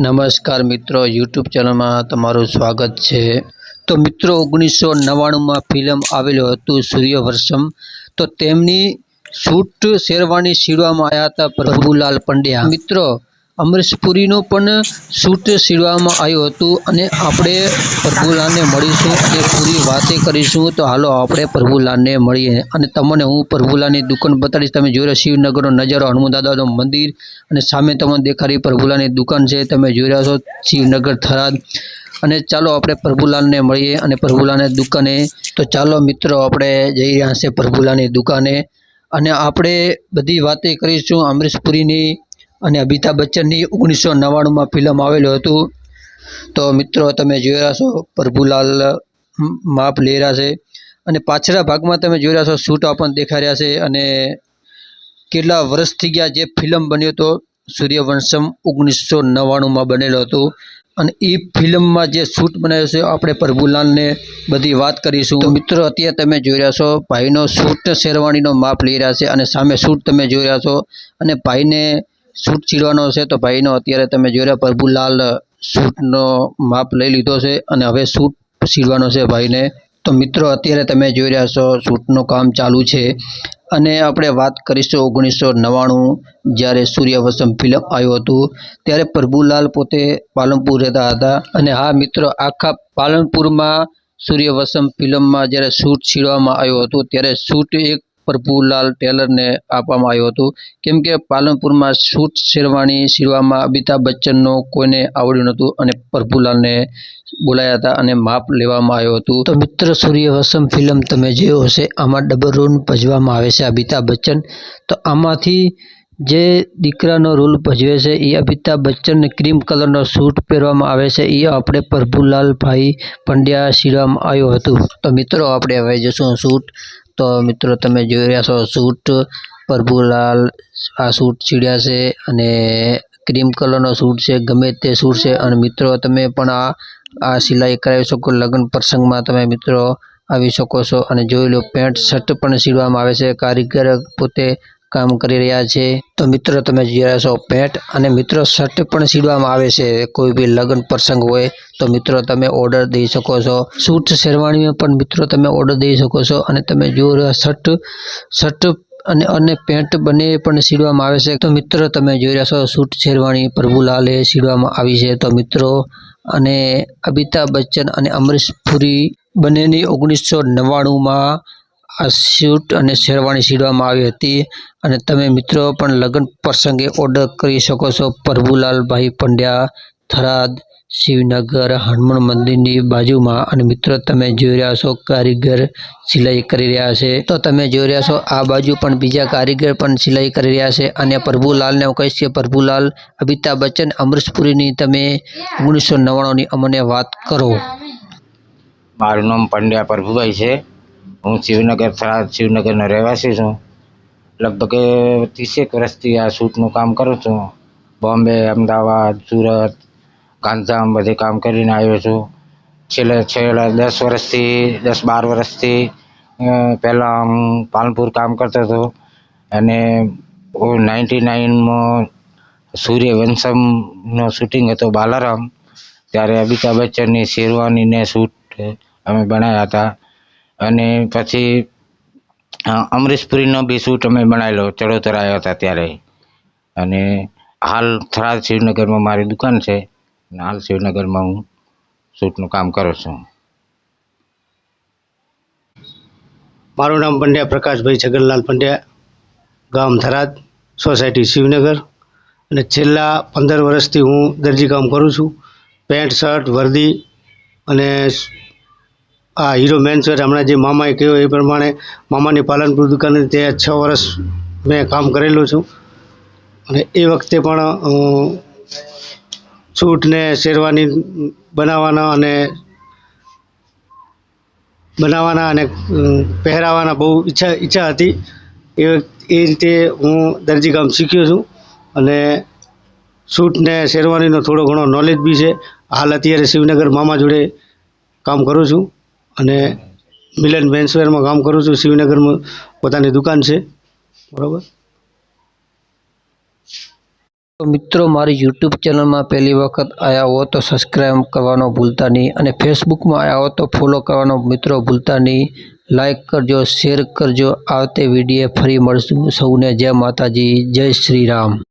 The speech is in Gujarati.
નમસ્કાર મિત્રો યુટ્યુબ ચેનલમાં તમારું સ્વાગત છે. તો મિત્રો, ઓગણીસો નવ્વાણુંમાં ફિલ્મ આવેલું હતું સૂર્યવર્ષમ. તો તેમની શૂટ શેરવાની સીડવામાં આવ્યા હતા પ્રભુલાલ પંડ્યા. મિત્રો અમરીશ પણ શૂટ સીડવામાં આવ્યું હતું અને આપણે પ્રભુલાલને મળીશું અને પૂરી વાતે કરીશું. તો હાલો, આપણે પ્રભુલાલને મળીએ અને તમને હું પ્રભુલાલની દુકાન બતાડીશ. તમે જોઈ રહ્યા શિવનગરનો નજારો, હનુમાન મંદિર અને સામે તમને દેખાડી પ્રભુલાલની દુકાન છે. તમે જોઈ રહ્યા છો શિવનગર થરાદ. અને ચાલો, આપણે પ્રભુલાલને મળીએ અને પ્રભુલાની દુકાને. તો ચાલો મિત્રો, આપણે જઈ રહ્યા છે પ્રભુલાલની દુકાને. અને આપણે બધી વાતે કરીશું અમરીશ પુરીની અને અમિતાભ બચ્ચનની ઓગણીસો નવ્વાણુંમાં ફિલ્મ આવેલું હતું. તો મિત્રો, તમે જોઈ રહ્યા છો, પ્રભુલાલ માપ લઈ રહ્યા છે. અને પાછળના ભાગમાં તમે જોઈ રહ્યા છો શૂટ આપણને દેખાઈ રહ્યા છે. અને કેટલા વર્ષ થઈ ગયા જે ફિલ્મ બન્યો હતો સૂર્યવંશમ ઓગણીસો નવ્વાણુંમાં બનેલો હતો. અને એ ફિલ્મમાં જે શૂટ બનાવ્યો છે, આપણે પ્રભુલાલને બધી વાત કરીશું. મિત્રો, અત્યારે તમે જોઈ રહ્યા છો, ભાઈનો શૂટ શેરવાણીનો માપ લઈ રહ્યા છે. અને સામે શૂટ તમે જોઈ રહ્યા છો. અને ભાઈને શૂટ ચીડવાનો છે તો ભાઈનો અત્યારે તમે જોઈ રહ્યા પ્રભુલાલ સૂટનો માપ લઈ લીધો છે અને હવે સૂટ સીવવાનો છે ભાઈને. તો મિત્રો, અત્યારે તમે જોઈ રહ્યા છો શૂટનું કામ ચાલુ છે. અને આપણે વાત કરીશું ઓગણીસો નવ્વાણું જ્યારે સૂર્યવસમ ફિલ્મ આવ્યું હતું, ત્યારે પ્રભુલાલ પોતે પાલનપુર રહેતા હતા. અને હા મિત્રો, આખા પાલનપુરમાં સૂર્યવસમ ફિલ્મમાં જ્યારે શૂટ છીડવામાં આવ્યું હતું, ત્યારે શૂટ એક પ્રભુલાલ ટેલરને આપવામાં આવ્યું હતું. કેમ કે પાલનપુરમાં સૂટ શેરવાણી સીવવામાં અમિતાભ બચ્ચનનો કોઈને આવડ્યું નહોતું અને પ્રભુલાલને બોલાયા હતા અને માપ લેવામાં આવ્યું હતું. તો મિત્ર સૂર્યવસમ ફિલ્મ તમે જોયો હશે, આમાં ડબલ રોલ ભજવામાં આવે છે અમિતાભ બચ્ચન. તો આમાંથી જે દીકરાનો રોલ ભજવે છે, એ અમિતાભ બચ્ચનને ક્રીમ કલરનો સૂટ પહેરવામાં આવે છે, એ આપણે પ્રભુલાલભાઈ પંડ્યા સીવવામાં આવ્યું હતું. તો મિત્રો, આપણે હવે જોશું શૂટ તો મિત્રો તમે જોઈ રહ્યા છો સૂટ. પ્રભુલાલ આ સૂટ સીડ્યા છે અને ક્રીમ કલરનો સૂટ છે, ગમે તે સૂટ છે. અને મિત્રો તમે પણ આ આ સિલાઈ કરાવી શકો, લગ્ન પ્રસંગમાં તમે મિત્રો આવી શકો છો. અને જોઈ લો, પેન્ટ, શર્ટ પણ સીવવામાં આવે છે. કારીગર પોતે કામ કરી રહ્યા છે. તો મિત્રો, તમે જોઈ રહ્યા છો પેન્ટ અને મિત્રો, શર્ટ પણ સીડવામાં આવે છે. કોઈ બી લગ્ન પ્રસંગ હોય તો મિત્રો, તમે ઓર્ડર દઈ શકો છો. સૂટ શેરવાણીમાં પણ મિત્રો, તમે ઓર્ડર દઈ શકો છો. અને તમે જો શર્ટ શર્ટ અને અને પેન્ટ બંને પણ સીડવામાં આવે છે. તો મિત્રો, તમે જોઈ રહ્યા છો, સૂટ શેરવાણી પ્રભુલાલે સીડવામાં આવી છે. તો મિત્રો, અને અમિતાભ બચ્ચન અને અમરીશ પુરી બંનેની ઓગણીસો નવ્વાણુંમાં આ સૂટ અને શેરવાણી સીડવામાં આવી હતી. અને તમે મિત્રો પણ લગ્ન પ્રસંગે ઓર્ડર કરી શકો છો. પ્રભુલાલભાઈ પંડ્યા, થરાદ, શિવનગર, હનુમાન મંદિરની બાજુમાં. અને મિત્રો, તમે જોઈ રહ્યા છો, કારીગર સિલાઈ કરી રહ્યા છે. તો તમે જોઈ રહ્યા છો, આ બાજુ પણ બીજા કારીગર પણ સિલાઈ કરી રહ્યા છે. અને પ્રભુલાલને હું કહીશ કે પ્રભુલાલ, અમિતાભ બચ્ચન અમરીશ તમે ઓગણીસો નવ્વાણુંની અમને વાત કરો. મારું નામ પંડ્યા પ્રભુભાઈ છે. હું શિવનગર થરાદ શિવનગરનો રહેવાસી છું. લગભગ ત્રીસેક વર્ષથી આ શૂટનું કામ કરું છું. બોમ્બે, અમદાવાદ, સુરત, ગાંધીધામ બધે કામ કરીને આવ્યો છું. છેલ્લે, છેલ્લા દસ વર્ષથી, દસ બાર વર્ષથી પહેલાં હું પાલનપુર કામ કરતો હતો. અને નાઇન્ટી નાઇનમાં સૂર્યવંશમનો શૂટિંગ હતો બાલારામ. ત્યારે અમિતાભ બચ્ચનની શેરવાનીને શૂટ અમે બનાવ્યા હતા. અને પછી અમરીશ પુરીનો બી શૂટ અમે બનાવેલો ચડોતર આવ્યા હતા ત્યારે. અને હાલ થરાદ શિવનગરમાં મારી દુકાન છે, અને હાલ શિવનગરમાં હું શૂટનું કામ કરું છું. મારું નામ પંડ્યા પ્રકાશભાઈ છગનલાલ પંડ્યા, ગામ થરાદ, સોસાયટી શિવનગર. અને છેલ્લા પંદર વર્ષથી હું દરજી કામ કરું છું. પેન્ટ, શર્ટ, વર્દી અને આ હીરો મેન્સવેર હમણાં જે મામાએ કહ્યું એ પ્રમાણે મામાની પાલનપુર દુકાને તે છ વર્ષ મેં કામ કરેલું છું. અને એ વખતે પણ અ, સૂટ ને શેરવાની બનાવવાના અને બનાવવાના અને પહેરાવાના બહુ ઈચ્છા ઈચ્છા હતી. એ એ રીતે હું દરજી કામ શીખ્યો છું. અને સૂટ ને શેરવાનીનો થોડો ઘણો નોલેજ બી છે. હાલ અત્યારે શિવનગર મામા જોડે કામ કરું છું. અને મિલન મેન્સવેરમાં કામ કરું છું. શિવનગરમાં પોતાની દુકાન છે. બરાબર? મિત્રો, મારી યુટ્યુબ ચેનલમાં પહેલી વખત આવ્યા હો તો સબસ્ક્રાઈબ કરવાનો ભૂલતા નહીં અને ફેસબુકમાં આવ્યા હો તો ફોલો કરવાનો મિત્રો ભૂલતા નહીં. લાઈક કરજો શેર કરજો. આવતે વીડિયો ફરી મળશું. સૌને જય માતાજી, જય શ્રી રામ.